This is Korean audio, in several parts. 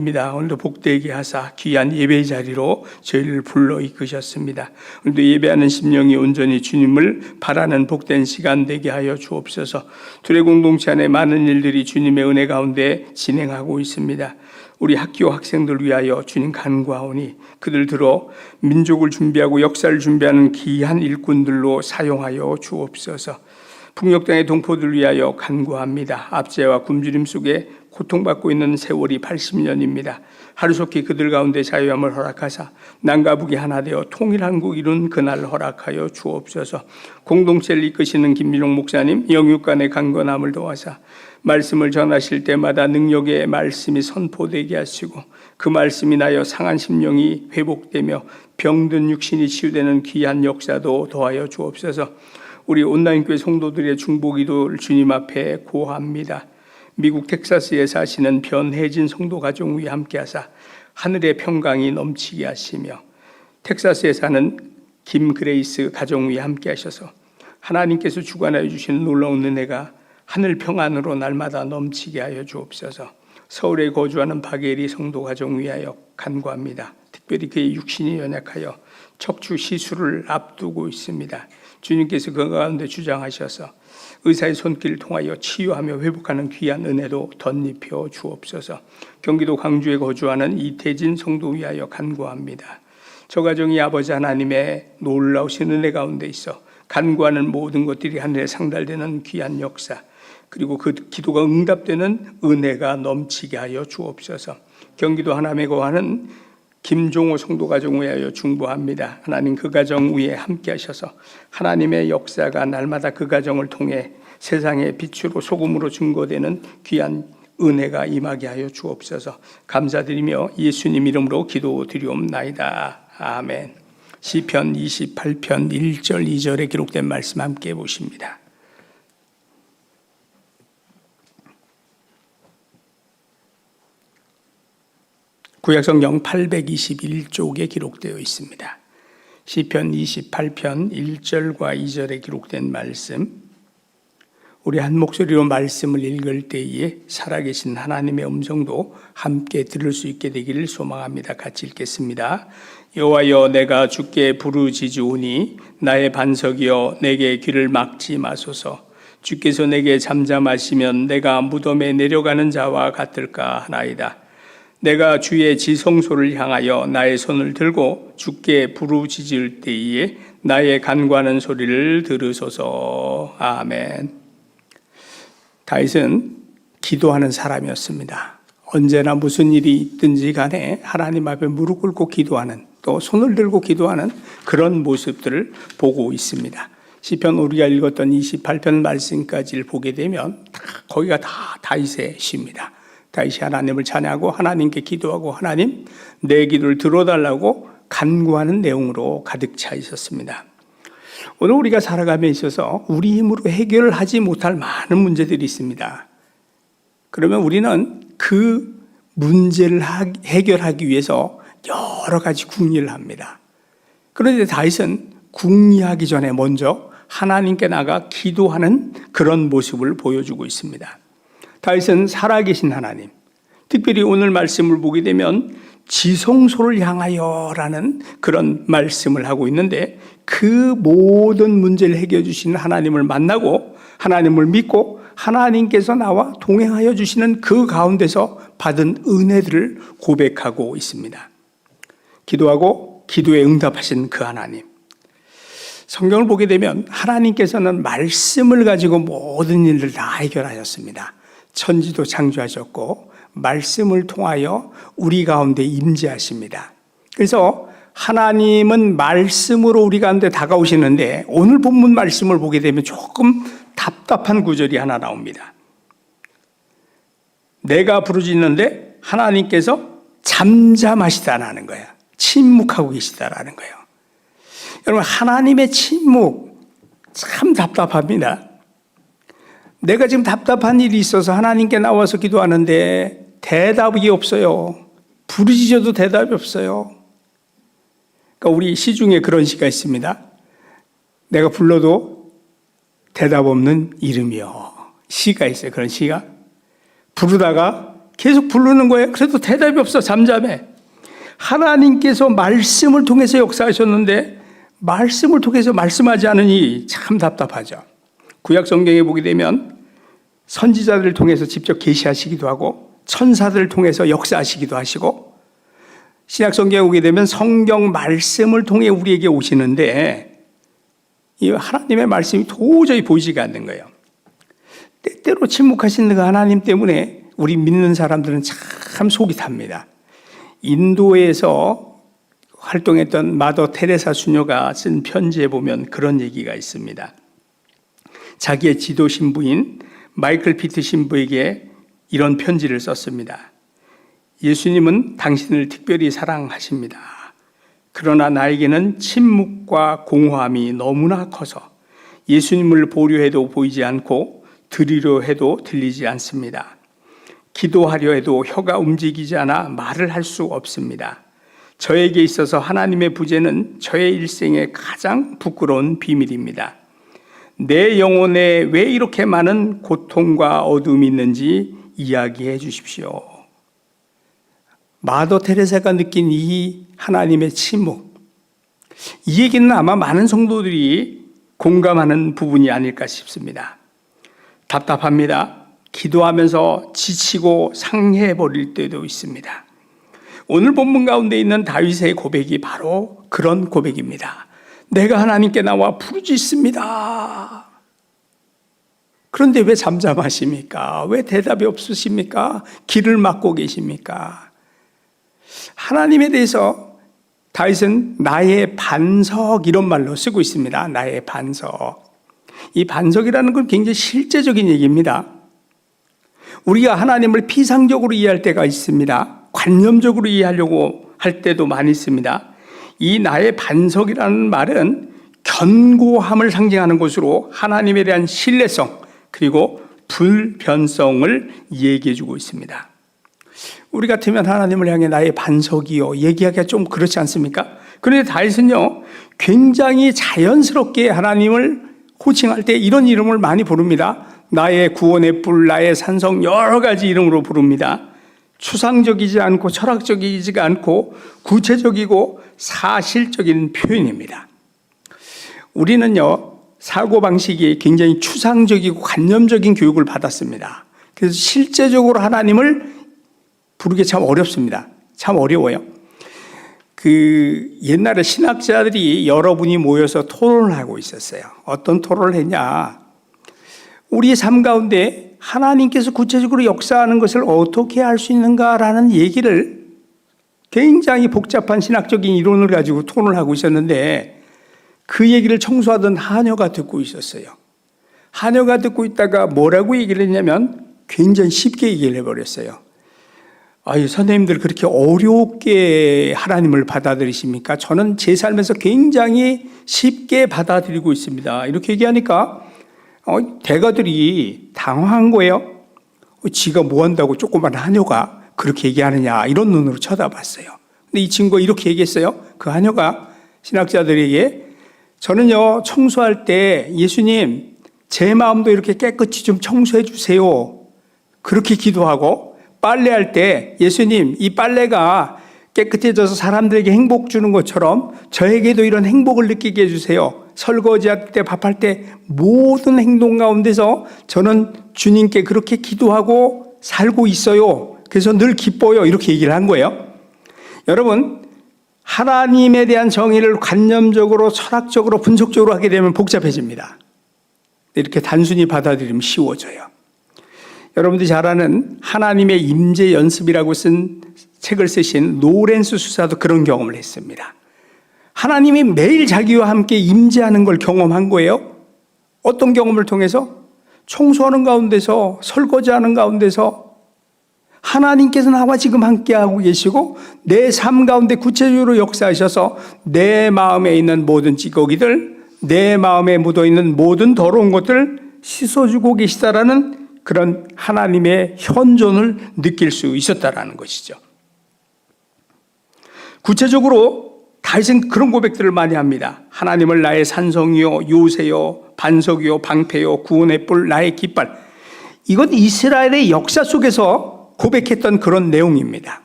입니다. 오늘도 복되게 하사 귀한 예배 자리로 저희를 불러 이끄셨습니다. 오늘도 예배하는 심령이 온전히 주님을 바라는 복된 시간 되게 하여 주옵소서. 둘의 공동체 안에 많은 일들이 주님의 은혜 가운데 진행하고 있습니다. 우리 학교 학생들 위하여 주님 간구하오니 그들 들어 민족을 준비하고 역사를 준비하는 귀한 일꾼들로 사용하여 주옵소서. 땅의 동포들 위하여 간구합니다. 압제와 굶주림 속에 고통받고 있는 세월이 80년입니다. 하루속히 그들 가운데 자유함을 허락하사 남과 북이 하나 되어 통일한국 이룬 그날 허락하여 주옵소서. 공동체를 이끄시는 김민용 목사님 영육간의 강건함을 도와사 말씀을 전하실 때마다 능력의 말씀이 선포되게 하시고 그 말씀이 나여 상한 심령이 회복되며 병든 육신이 치유되는 귀한 역사도 더하여 주옵소서. 우리 온라인 교회 성도들의 중보기도를 주님 앞에 고합니다. 미국 텍사스에 사시는 변혜진 성도 가정 위에 함께하사 하늘의 평강이 넘치게 하시며 텍사스에 사는 김그레이스 가정 위에 함께하셔서 하나님께서 주관하여 주시는 놀라운 은혜가 하늘 평안으로 날마다 넘치게 하여 주옵소서. 서울에 거주하는 박예리 성도 가정 위하여 간구합니다. 특별히 그의 육신이 연약하여 척추 시술을 앞두고 있습니다. 주님께서 그 가운데 주장하셔서 의사의 손길을 통하여 치유하며 회복하는 귀한 은혜도 덧입혀 주옵소서. 경기도 광주에 거주하는 이태진 성도 위하여 간구합니다. 저 가정이 아버지 하나님의 놀라우신 은혜 가운데 있어 간구하는 모든 것들이 하늘에 상달되는 귀한 역사 그리고 그 기도가 응답되는 은혜가 넘치게 하여 주옵소서. 경기도 하남에 거하는 김종호 성도 가정 위하여 중보합니다. 하나님 그 가정 위에 함께 하셔서 하나님의 역사가 날마다 그 가정을 통해 세상의 빛으로 소금으로 증거되는 귀한 은혜가 임하게 하여 주옵소서. 감사드리며 예수님 이름으로 기도드리옵나이다. 아멘. 시편 28편 1절 2절에 기록된 말씀 함께 보십니다. 구약성경 821쪽에 기록되어 있습니다. 시편 28편 1절과 2절에 기록된 말씀 우리 한 목소리로 말씀을 읽을 때에 살아계신 하나님의 음성도 함께 들을 수 있게 되기를 소망합니다. 같이 읽겠습니다. 여호와여 내가 주께 부르짖으오니 나의 반석이여 내게 귀를 막지 마소서. 주께서 내게 잠잠하시면 내가 무덤에 내려가는 자와 같을까 하나이다. 내가 주의 지성소를 향하여 나의 손을 들고 주께 부르짖을 때에 나의 간과하는 소리를 들으소서. 아멘. 다윗은 기도하는 사람이었습니다. 언제나 무슨 일이 있든지 간에 하나님 앞에 무릎 꿇고 기도하는 또 손을 들고 기도하는 그런 모습들을 보고 있습니다. 시편 우리가 읽었던 28편 말씀까지를 보게 되면 거기가 다 다윗의 시입니다. 다윗이 하나님을 찬양하고 하나님께 기도하고 하나님 내 기도를 들어달라고 간구하는 내용으로 가득 차 있었습니다. 오늘 우리가 살아감에 있어서 우리 힘으로 해결하지 못할 많은 문제들이 있습니다. 그러면 우리는 그 문제를 해결하기 위해서 여러 가지 궁리를 합니다. 그런데 다윗은 궁리하기 전에 먼저 하나님께 나가 기도하는 그런 모습을 보여주고 있습니다. 다윗은 살아계신 하나님, 특별히 오늘 말씀을 보게 되면 지성소를 향하여라는 그런 말씀을 하고 있는데 그 모든 문제를 해결해 주시는 하나님을 만나고 하나님을 믿고 하나님께서 나와 동행하여 주시는 그 가운데서 받은 은혜들을 고백하고 있습니다. 기도하고 기도에 응답하신 그 하나님. 성경을 보게 되면 하나님께서는 말씀을 가지고 모든 일을 다 해결하셨습니다. 천지도 창조하셨고 말씀을 통하여 우리 가운데 임재하십니다. 그래서 하나님은 말씀으로 우리 가운데 다가오시는데 오늘 본문 말씀을 보게 되면 조금 답답한 구절이 하나 나옵니다. 내가 부르짖는데 하나님께서 잠잠하시다라는 거야. 침묵하고 계시다라는 거예요. 여러분 하나님의 침묵 참 답답합니다. 내가 지금 답답한 일이 있어서 하나님께 나와서 기도하는데 대답이 없어요. 부르짖어도 대답이 없어요. 그러니까 우리 시중에 그런 시가 있습니다. 내가 불러도 대답 없는 이름이요. 시가 있어요. 그런 시가. 부르다가 계속 부르는 거예요. 그래도 대답이 없어 잠잠해. 하나님께서 말씀을 통해서 역사하셨는데 말씀을 통해서 말씀하지 않으니 참 답답하죠. 구약 성경에 보게 되면 선지자들을 통해서 직접 계시하시기도 하고 천사들을 통해서 역사하시기도 하시고 신약 성경에 오게 되면 성경 말씀을 통해 우리에게 오시는데 이 하나님의 말씀이 도저히 보이지가 않는 거예요. 때때로 침묵하시는 그 하나님 때문에 우리 믿는 사람들은 참 속이 탑니다. 인도에서 활동했던 마더 테레사 수녀가 쓴 편지에 보면 그런 얘기가 있습니다. 자기의 지도 신부인 마이클 피트 신부에게 이런 편지를 썼습니다. 예수님은 당신을 특별히 사랑하십니다. 그러나 나에게는 침묵과 공허함이 너무나 커서 예수님을 보려 해도 보이지 않고 들으려 해도 들리지 않습니다. 기도하려 해도 혀가 움직이지 않아 말을 할 수 없습니다. 저에게 있어서 하나님의 부재는 저의 일생의 가장 부끄러운 비밀입니다. 내 영혼에 왜 이렇게 많은 고통과 어둠이 있는지 이야기해 주십시오. 마더 테레사가 느낀 이 하나님의 침묵. 이 얘기는 아마 많은 성도들이 공감하는 부분이 아닐까 싶습니다. 답답합니다. 기도하면서 지치고 상해해 버릴 때도 있습니다. 오늘 본문 가운데 있는 다윗의 고백이 바로 그런 고백입니다. 내가 하나님께 나와 부르짖습니다. 그런데 왜 잠잠하십니까? 왜 대답이 없으십니까? 길을 막고 계십니까? 하나님에 대해서 다윗은 나의 반석 이런 말로 쓰고 있습니다. 나의 반석. 이 반석이라는 건 굉장히 실제적인 얘기입니다. 우리가 하나님을 피상적으로 이해할 때가 있습니다. 관념적으로 이해하려고 할 때도 많이 있습니다. 이 나의 반석이라는 말은 견고함을 상징하는 것으로 하나님에 대한 신뢰성 그리고 불변성을 얘기해 주고 있습니다. 우리 같으면 하나님을 향해 나의 반석이요 얘기하기가 좀 그렇지 않습니까? 그런데 다윗은요 굉장히 자연스럽게 하나님을 호칭할 때 이런 이름을 많이 부릅니다. 나의 구원의 뿔, 나의 산성 여러 가지 이름으로 부릅니다. 추상적이지 않고 철학적이지가 않고 구체적이고 사실적인 표현입니다. 우리는요, 사고방식이 굉장히 추상적이고 관념적인 교육을 받았습니다. 그래서 실제적으로 하나님을 부르기 참 어렵습니다. 참 어려워요. 그 옛날에 신학자들이 여러분이 모여서 토론을 하고 있었어요. 어떤 토론을 했냐? 우리의 삶 가운데 하나님께서 구체적으로 역사하는 것을 어떻게 할수 있는가라는 얘기를 굉장히 복잡한 신학적인 이론을 가지고 토론을 하고 있었는데 그 얘기를 청소하던 하녀가 듣고 있었어요. 하녀가 듣고 있다가 뭐라고 얘기를 했냐면 굉장히 쉽게 얘기를 해버렸어요. 아유, 선생님들 그렇게 어렵게 하나님을 받아들이십니까? 저는 제 삶에서 굉장히 쉽게 받아들이고 있습니다. 이렇게 얘기하니까 어, 대가들이 당황한 거예요. 어, 지가 뭐 한다고 조그만 하녀가 그렇게 얘기하느냐 이런 눈으로 쳐다봤어요. 근데 이 친구가 이렇게 얘기했어요. 그 하녀가 신학자들에게 저는요 청소할 때 예수님 제 마음도 이렇게 깨끗이 좀 청소해 주세요. 그렇게 기도하고 빨래할 때 예수님 이 빨래가 깨끗해져서 사람들에게 행복 주는 것처럼 저에게도 이런 행복을 느끼게 해주세요. 설거지할 때, 밥할 때 모든 행동 가운데서 저는 주님께 그렇게 기도하고 살고 있어요. 그래서 늘 기뻐요. 이렇게 얘기를 한 거예요. 여러분, 하나님에 대한 정의를 관념적으로, 철학적으로, 분석적으로 하게 되면 복잡해집니다. 이렇게 단순히 받아들이면 쉬워져요. 여러분들이 잘 아는 하나님의 임재 연습이라고 쓴 책을 쓰신 노렌스 수사도 그런 경험을 했습니다. 하나님이 매일 자기와 함께 임재하는 걸 경험한 거예요. 어떤 경험을 통해서? 청소하는 가운데서, 설거지하는 가운데서 하나님께서 나와 지금 함께하고 계시고 내 삶 가운데 구체적으로 역사하셔서 내 마음에 있는 모든 찌꺼기들, 내 마음에 묻어 있는 모든 더러운 것들 씻어주고 계시다라는 그런 하나님의 현존을 느낄 수 있었다라는 것이죠. 구체적으로 다윗은 그런 고백들을 많이 합니다. 하나님을 나의 산성이요, 요새요, 반석이요, 방패요, 구원의 뿔, 나의 깃발. 이건 이스라엘의 역사 속에서 고백했던 그런 내용입니다.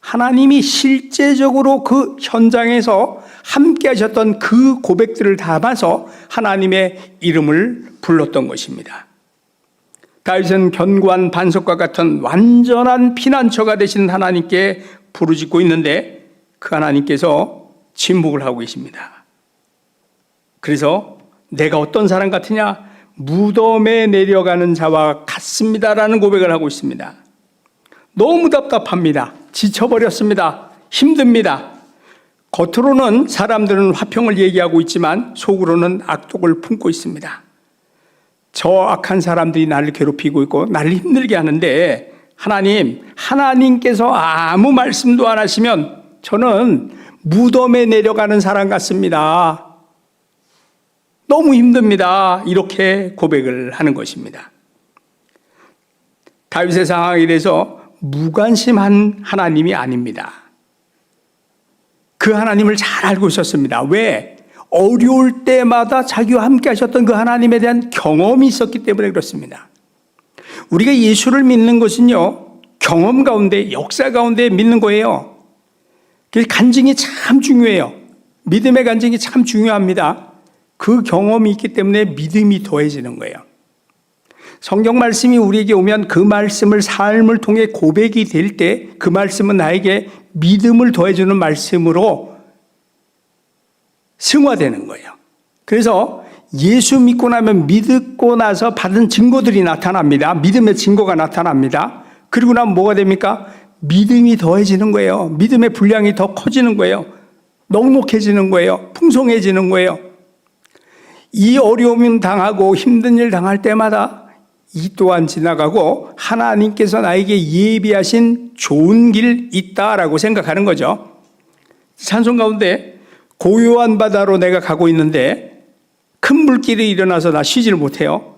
하나님이 실제적으로 그 현장에서 함께 하셨던 그 고백들을 담아서 하나님의 이름을 불렀던 것입니다. 다윗은 견고한 반석과 같은 완전한 피난처가 되신 하나님께 부르짖고 있는데 그 하나님께서 침묵을 하고 계십니다. 그래서 내가 어떤 사람 같으냐? 무덤에 내려가는 자와 같습니다라는 고백을 하고 있습니다. 너무 답답합니다. 지쳐버렸습니다. 힘듭니다. 겉으로는 사람들은 화평을 얘기하고 있지만 속으로는 악독을 품고 있습니다. 저 악한 사람들이 나를 괴롭히고 있고 나를 힘들게 하는데 하나님, 하나님께서 아무 말씀도 안 하시면 저는 무덤에 내려가는 사람 같습니다. 너무 힘듭니다. 이렇게 고백을 하는 것입니다. 다윗의 상황에 대해서 무관심한 하나님이 아닙니다. 그 하나님을 잘 알고 있었습니다. 왜? 어려울 때마다 자기와 함께 하셨던 그 하나님에 대한 경험이 있었기 때문에 그렇습니다. 우리가 예수를 믿는 것은요, 경험 가운데, 역사 가운데 믿는 거예요. 그 간증이 참 중요해요. 믿음의 간증이 참 중요합니다. 그 경험이 있기 때문에 믿음이 더해지는 거예요. 성경 말씀이 우리에게 오면 그 말씀을 삶을 통해 고백이 될 때 그 말씀은 나에게 믿음을 더해주는 말씀으로 승화되는 거예요. 그래서 예수 믿고 나면 믿고 나서 받은 증거들이 나타납니다. 믿음의 증거가 나타납니다. 그리고 나면 뭐가 됩니까? 믿음이 더해지는 거예요. 믿음의 분량이 더 커지는 거예요. 넉넉해지는 거예요. 풍성해지는 거예요. 이 어려움 당하고 힘든 일 당할 때마다 이 또한 지나가고 하나님께서 나에게 예비하신 좋은 길 있다라고 생각하는 거죠. 찬송 가운데 고요한 바다로 내가 가고 있는데 큰 물길이 일어나서 나 쉬지를 못해요.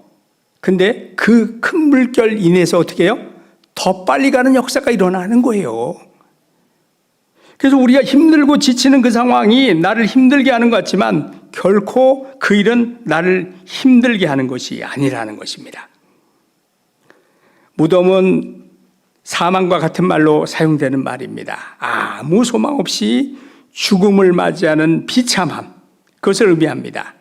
근데 그 큰 물결 인해서 어떻게 해요? 더 빨리 가는 역사가 일어나는 거예요. 그래서 우리가 힘들고 지치는 그 상황이 나를 힘들게 하는 것 같지만 결코 그 일은 나를 힘들게 하는 것이 아니라는 것입니다. 무덤은 사망과 같은 말로 사용되는 말입니다. 아무 소망 없이 죽음을 맞이하는 비참함, 그것을 의미합니다.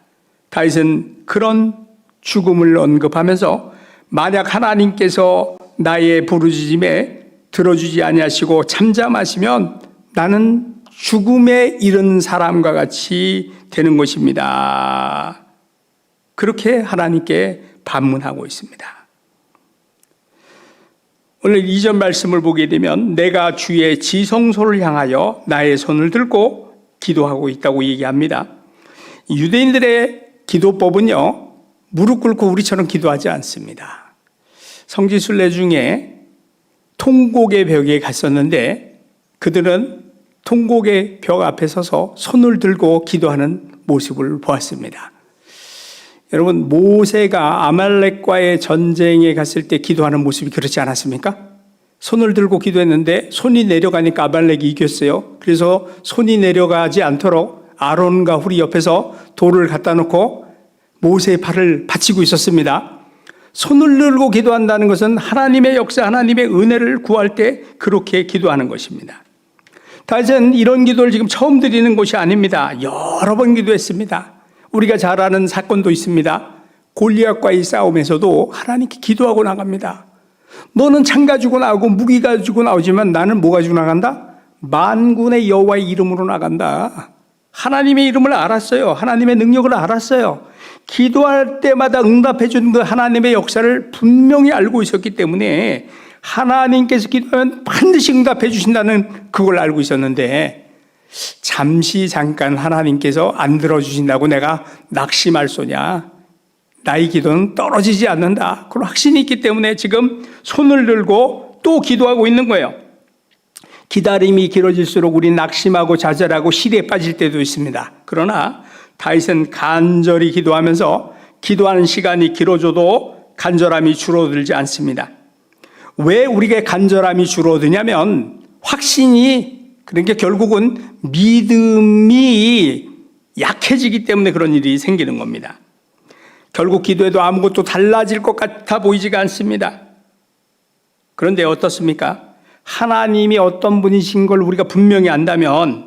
다윗은 그런 죽음을 언급하면서 만약 하나님께서 나의 부르짖음에 들어주지 아니하시고 잠잠하시면 나는 죽음에 이른 사람과 같이 되는 것입니다. 그렇게 하나님께 반문하고 있습니다. 오늘 이전 말씀을 보게 되면 내가 주의 지성소를 향하여 나의 손을 들고 기도하고 있다고 얘기합니다. 유대인들의 기도법은요, 무릎 꿇고 우리처럼 기도하지 않습니다. 성지순례 중에 통곡의 벽에 갔었는데 그들은 통곡의 벽 앞에 서서 손을 들고 기도하는 모습을 보았습니다. 여러분 모세가 아말렉과의 전쟁에 갔을 때 기도하는 모습이 그렇지 않았습니까? 손을 들고 기도했는데 손이 내려가니까 아말렉이 이겼어요. 그래서 손이 내려가지 않도록 아론과 훌이 옆에서 돌을 갖다 놓고 모세의 팔을 받치고 있었습니다. 손을 들고 기도한다는 것은 하나님의 역사, 하나님의 은혜를 구할 때 그렇게 기도하는 것입니다. 다윗은 이런 기도를 지금 처음 드리는 것이 아닙니다. 여러 번 기도했습니다. 우리가 잘 아는 사건도 있습니다. 골리앗과의 싸움에서도 하나님께 기도하고 나갑니다. 너는 창 가지고 나오고 무기 가지고 나오지만 나는 뭐 가지고 나간다? 만군의 여호와의 이름으로 나간다. 하나님의 이름을 알았어요. 하나님의 능력을 알았어요. 기도할 때마다 응답해 주는 그 하나님의 역사를 분명히 알고 있었기 때문에 하나님께서 기도하면 반드시 응답해 주신다는 그걸 알고 있었는데 잠시 잠깐 하나님께서 안 들어주신다고 내가 낙심할 소냐? 나의 기도는 떨어지지 않는다. 그런 확신이 있기 때문에 지금 손을 들고 또 기도하고 있는 거예요. 기다림이 길어질수록 우리 낙심하고 좌절하고 시리에 빠질 때도 있습니다. 그러나 다윗은 간절히 기도하면서 기도하는 시간이 길어져도 간절함이 줄어들지 않습니다. 왜 우리가 간절함이 줄어드냐면 확신이 그러니까 결국은 믿음이 약해지기 때문에 그런 일이 생기는 겁니다. 결국 기도해도 아무것도 달라질 것 같아 보이지가 않습니다. 그런데 어떻습니까? 하나님이 어떤 분이신 걸 우리가 분명히 안다면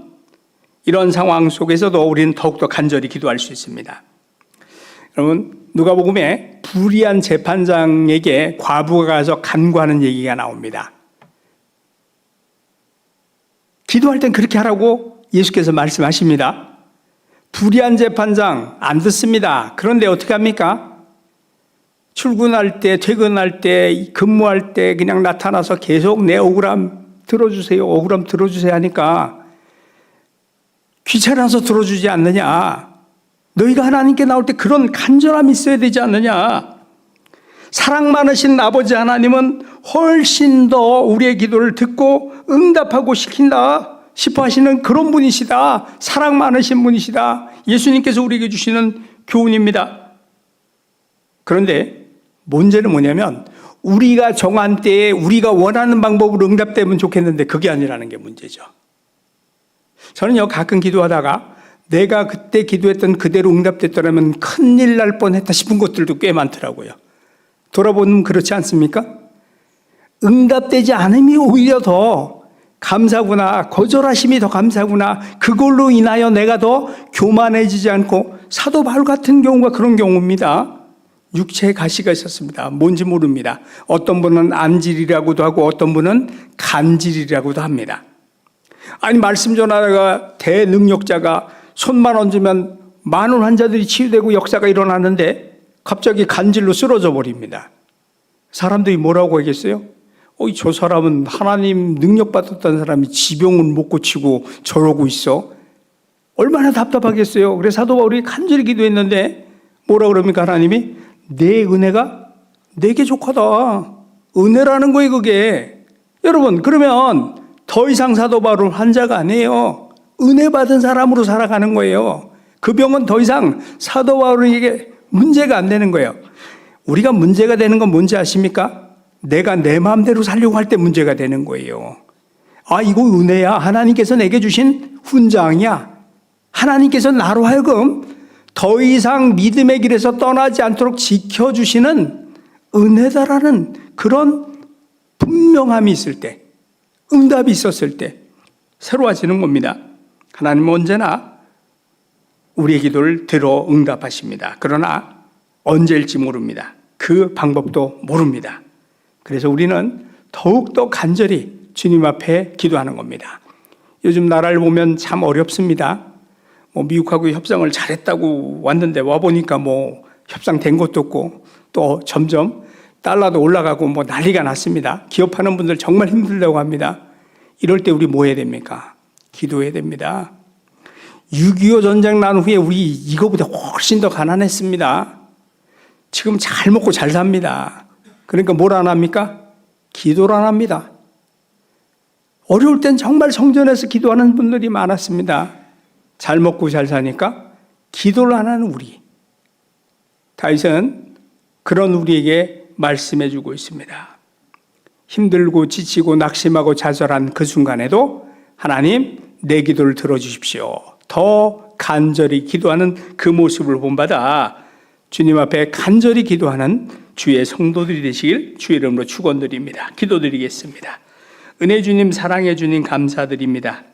이런 상황 속에서도 우리는 더욱더 간절히 기도할 수 있습니다. 여러분, 누가복음에 불의한 재판장에게 과부가 가서 간구하는 얘기가 나옵니다. 기도할 땐 그렇게 하라고 예수께서 말씀하십니다. 불의한 재판장 안 듣습니다. 그런데 어떻게 합니까? 출근할 때, 퇴근할 때, 근무할 때 그냥 나타나서 계속 내 억울함 들어주세요. 억울함 들어주세요 하니까 귀찮아서 들어주지 않느냐. 너희가 하나님께 나올 때 그런 간절함이 있어야 되지 않느냐. 사랑 많으신 아버지 하나님은 훨씬 더 우리의 기도를 듣고 응답하고 시킨다 싶어 하시는 그런 분이시다. 사랑 많으신 분이시다. 예수님께서 우리에게 주시는 교훈입니다. 그런데 문제는 뭐냐면 우리가 정한 때에 우리가 원하는 방법으로 응답되면 좋겠는데 그게 아니라는 게 문제죠. 저는요, 가끔 기도하다가 내가 그때 기도했던 그대로 응답됐더라면 큰일 날 뻔했다 싶은 것들도 꽤 많더라고요. 돌아보면 그렇지 않습니까? 응답되지 않음이 오히려 더 감사구나, 거절하심이 더 감사구나, 그걸로 인하여 내가 더 교만해지지 않고 사도 바울 같은 경우가 그런 경우입니다. 육체에 가시가 있었습니다. 뭔지 모릅니다. 어떤 분은 암질이라고도 하고 어떤 분은 간질이라고도 합니다. 아니, 말씀 전하다가 대능력자가 손만 얹으면 많은 환자들이 치유되고 역사가 일어나는데 갑자기 간질로 쓰러져 버립니다. 사람들이 뭐라고 하겠어요? 어, 저 사람은 하나님 능력 받았던 사람이 지병은 못 고치고 저러고 있어. 얼마나 답답하겠어요. 그래서 사도 바울이 간절히 기도했는데 뭐라 그럽니까 하나님이 내 은혜가 내게 족하다. 은혜라는 거예요 그게. 여러분 그러면 더 이상 사도 바울은 환자가 아니에요. 은혜 받은 사람으로 살아가는 거예요. 그 병은 더 이상 사도 바울에게 문제가 안 되는 거예요. 우리가 문제가 되는 건 뭔지 아십니까? 내가 내 마음대로 살려고 할 때 문제가 되는 거예요. 아, 이거 은혜야. 하나님께서 내게 주신 훈장이야. 하나님께서 나로 하여금 더 이상 믿음의 길에서 떠나지 않도록 지켜주시는 은혜다라는 그런 분명함이 있을 때, 응답이 있었을 때, 새로워지는 겁니다. 하나님은 언제나 우리의 기도를 들어 응답하십니다. 그러나 언제일지 모릅니다. 그 방법도 모릅니다. 그래서 우리는 더욱더 간절히 주님 앞에 기도하는 겁니다. 요즘 나라를 보면 참 어렵습니다. 뭐 미국하고 협상을 잘했다고 왔는데 와보니까 뭐 협상된 것도 없고 또 점점 달러도 올라가고 뭐 난리가 났습니다. 기업하는 분들 정말 힘들다고 합니다. 이럴 때 우리 뭐 해야 됩니까? 기도해야 됩니다. 6.25 전쟁 난 후에 우리 이거보다 훨씬 더 가난했습니다. 지금 잘 먹고 잘 삽니다. 그러니까 뭘 안 합니까? 기도를 안 합니다. 어려울 땐 정말 성전에서 기도하는 분들이 많았습니다. 잘 먹고 잘 사니까 기도를 안 하는 우리. 다윗은 그런 우리에게 말씀해 주고 있습니다. 힘들고 지치고 낙심하고 좌절한 그 순간에도 하나님 내 기도를 들어주십시오. 더 간절히 기도하는 그 모습을 본받아 주님 앞에 간절히 기도하는 주의 성도들이 되시길 주의 이름으로 축원드립니다. 기도드리겠습니다. 은혜 주님 사랑해 주님 감사드립니다.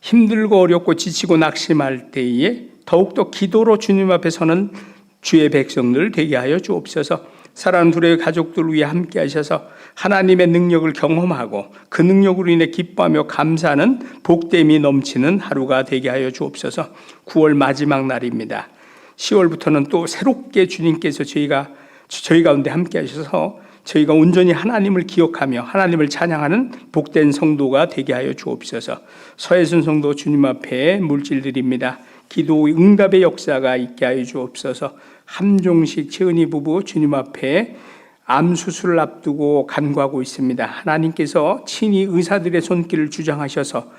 힘들고 어렵고 지치고 낙심할 때에 더욱더 기도로 주님 앞에 서는 주의 백성들 되게 하여 주옵소서. 사랑 둘의 가족들 위해 함께 하셔서 하나님의 능력을 경험하고 그 능력으로 인해 기뻐하며 감사하는 복됨이 넘치는 하루가 되게 하여 주옵소서. 9월 마지막 날입니다. 10월부터는 또 새롭게 주님께서 저희가 저희 가운데 함께 하셔서 저희가 온전히 하나님을 기억하며 하나님을 찬양하는 복된 성도가 되게 하여 주옵소서. 서해순 성도 주님 앞에 물질 드립니다. 기도 응답의 역사가 있게 하여 주옵소서. 함종식 최은희 부부 주님 앞에 암 수술을 앞두고 간구하고 있습니다. 하나님께서 친히 의사들의 손길을 주장하셔서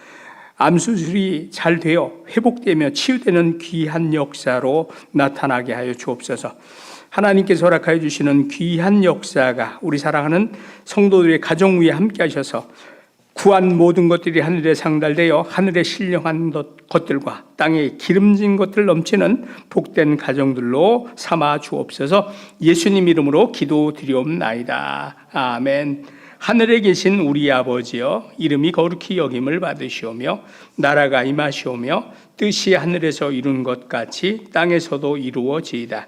암 수술이 잘 되어 회복되며 치유되는 귀한 역사로 나타나게 하여 주옵소서. 하나님께서 허락하여 주시는 귀한 역사가 우리 사랑하는 성도들의 가정 위에 함께 하셔서 구한 모든 것들이 하늘에 상달되어 하늘에 신령한 것들과 땅에 기름진 것들 넘치는 복된 가정들로 삼아 주옵소서 예수님 이름으로 기도 드리옵나이다. 아멘. 하늘에 계신 우리 아버지여 이름이 거룩히 여김을 받으시오며 나라가 임하시오며 뜻이 하늘에서 이룬 것 같이 땅에서도 이루어지이다.